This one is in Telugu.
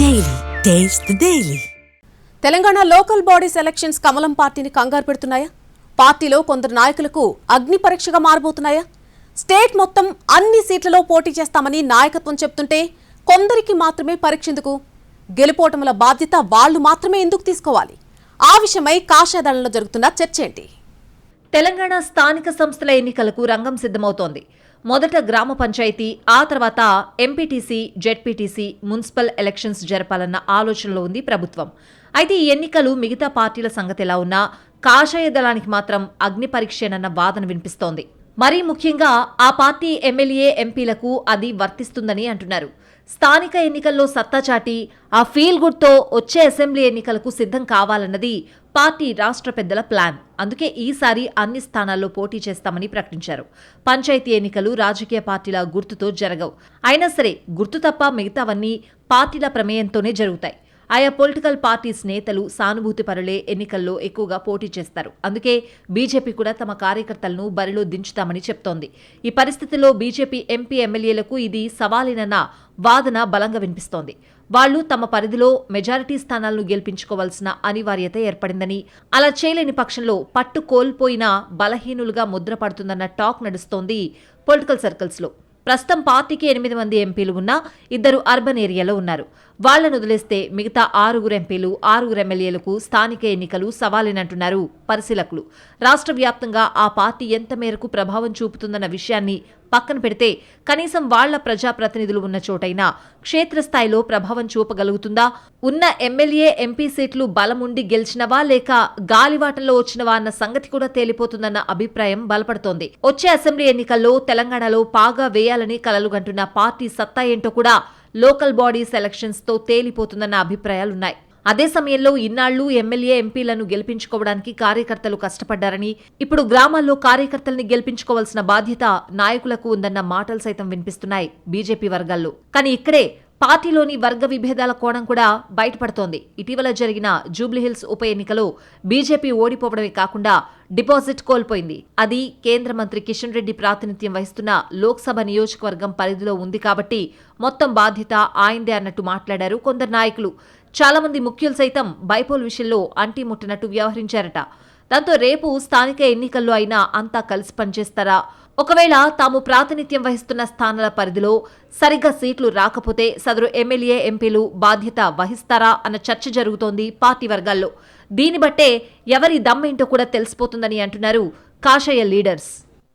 Daily. Taste the Daily. Telangana local bodies elections కమలం పార్టీని కంగారు పెడుతున్నాయా? పార్టీలో కొందరు నాయకులకు అగ్ని పరీక్షగా మారబోతున్నాయా? స్టేట్ మొత్తం అన్ని సీట్లలో పోటీ చేస్తామని నాయకత్వం చెప్తుంటే కొందరికి మాత్రమే పరీక్ష ఎందుకు గెలుపోటముల బాధ్యత వాళ్ళు మాత్రమే ఎందుకు తీసుకోవాలి? ఆ విషయమై కాషాయదళంలో జరుగుతున్న చర్చ ఏంటి? తెలంగాణ స్థానిక సంస్థల ఎన్నికలకు రంగం సిద్ధమవుతోంది. మొదట గ్రామ పంచాయతీ ఆ తర్వాత ఎంపీటీసీ జెడ్పీటీసీ మున్సిపల్ ఎలక్షన్స్ జరపాలన్న ఆలోచనలో ఉంది ప్రభుత్వం. అయితే ఈ ఎన్నికలు మిగతా పార్టీల సంగతి ఎలా ఉన్నా కాషాయ దళానికి మాత్రం అగ్ని పరీక్షేనన్న వాదన వినిపిస్తోంది. మరీ ముఖ్యంగా ఆ పార్టీ ఎమ్మెల్యే ఎంపీలకు అది వర్తిస్తుందని అంటున్నారు. స్థానిక ఎన్నికల్లో సత్తా చాటి ఆ ఫీల్ గుడ్తో వచ్చే అసెంబ్లీ ఎన్నికలకు సిద్ధం కావాలన్నది పార్టీ రాష్ట్ర పెద్దల ప్లాన్. అందుకే ఈసారి అన్ని స్థానాల్లో పోటీ చేస్తామని ప్రకటించారు. పంచాయతీ ఎన్నికలు రాజకీయ పార్టీల గుర్తుతో జరగవు. అయినా సరే గుర్తు తప్ప మిగతావన్నీ పార్టీల ప్రమేయంతోనే జరుగుతాయి. ఆయా పొలిటికల్ పార్టీస్ నేతలు సానుభూతి పరులే ఎన్నికల్లో ఎక్కువగా పోటీ చేస్తారు. అందుకే బీజేపీ కూడా తమ కార్యకర్తలను బరిలో దించుతామని చెప్తోంది. ఈ పరిస్థితిలో బీజేపీ ఎంపీ ఎమ్మెల్యేలకు ఇది సవాలేనన్న వాదన బలంగా వినిపిస్తోంది. వాళ్ళు తమ పరిధిలో మెజారిటీ స్థానాలను గెలిపించుకోవాల్సిన అనివార్యత ఏర్పడిందని అలా చేయలేని పక్షంలో పట్టు కోల్పోయినా బలహీనులుగా ముద్రపడుతుందన్న టాక్ నడుస్తోంది పొలిటికల్ సర్కిల్స్లో. ప్రస్తుతం పార్టీకి ఎనిమిది మంది ఎంపీలు ఉన్నా ఇద్దరు అర్బన్ ఏరియాలో ఉన్నారు. వాళ్ళను వదిలేస్తే మిగతా ఆరుగురు ఎంపీలు ఆరుగురు ఎమ్మెల్యేలకు స్థానిక ఎన్నికలు సవాలేనంటున్నారు పరిశీలకులు. రాష్ట్ర వ్యాప్తంగా ఆ పార్టీ ఎంత మేరకు ప్రభావం చూపుతుందన్న విషయాన్ని పక్కన పెడితే కనీసం వాళ్ళ ప్రజాప్రతినిధులు ఉన్న చోటైనా క్షేత్రస్థాయిలో ప్రభావం చూపగలుగుతుందా? ఉన్న ఎమ్మెల్యే ఎంపీ సీట్లు బలముండి గెలిచినవా లేక గాలివాటంలో వచ్చినవా అన్న సంగతి కూడా తేలిపోతుందన్న అభిప్రాయం బలపడుతోంది. వచ్చే అసెంబ్లీ ఎన్నికల్లో తెలంగాణలో పాగా వేయాలని కలలుగంటున్న పార్టీ సత్తా ఏంటో కూడా లోకల్ బాడీస్ ఎలక్షన్స్తో తేలిపోతుందన్న అభిప్రాయాలున్నాయి. అదే సమయంలో ఇన్నాళ్ళు ఎమ్మెల్యే ఎంపీలను గెలిపించుకోవడానికి కార్యకర్తలు కష్టపడ్డారని ఇప్పుడు గ్రామాల్లో కార్యకర్తల్ని గెలిపించుకోవాల్సిన బాధ్యత నాయకులకు ఉందన్న మాటలు సైతం వినిపిస్తున్నాయి బీజేపీ వర్గాల్లో. కానీ ఇక్కడే పార్టీలోని వర్గ విభేదాల కోణం కూడా బయటపడుతోంది. ఇటీవల జరిగిన జూబ్లీహిల్స్ ఉప ఎన్నికలో బీజేపీ ఓడిపోవడమే కాకుండా డిపాజిట్ కోల్పోయింది. అది కేంద్ర మంత్రి కిషన్ రెడ్డి ప్రాతినిధ్యం వహిస్తున్న లోక్సభ నియోజకవర్గం పరిధిలో ఉంది కాబట్టి మొత్తం బాధ్యత ఆయందే అన్నట్టు మాట్లాడారు కొందరు నాయకులు. చాలా మంది ముఖ్యులు సైతం బైపోల్ విషయంలో అంటి ముట్టినట్టు వ్యవహరించారట. దాంతో రేపు స్థానిక ఎన్నికల్లో అయినా అంతా కలిసి పనిచేస్తారా? ఒకవేళ తాము ప్రాతినిధ్యం వహిస్తున్న స్థానాల పరిధిలో సరిగ్గా సీట్లు రాకపోతే సదరు ఎమ్మెల్యే ఎంపీలు బాధ్యత వహిస్తారా అన్న చర్చ జరుగుతోంది పార్టీ వర్గాల్లో. దీన్ని బట్టే ఎవరి దమ్మేంటో కూడా తెలిసిపోతుందని అంటున్నారు కాషాయ లీడర్స్.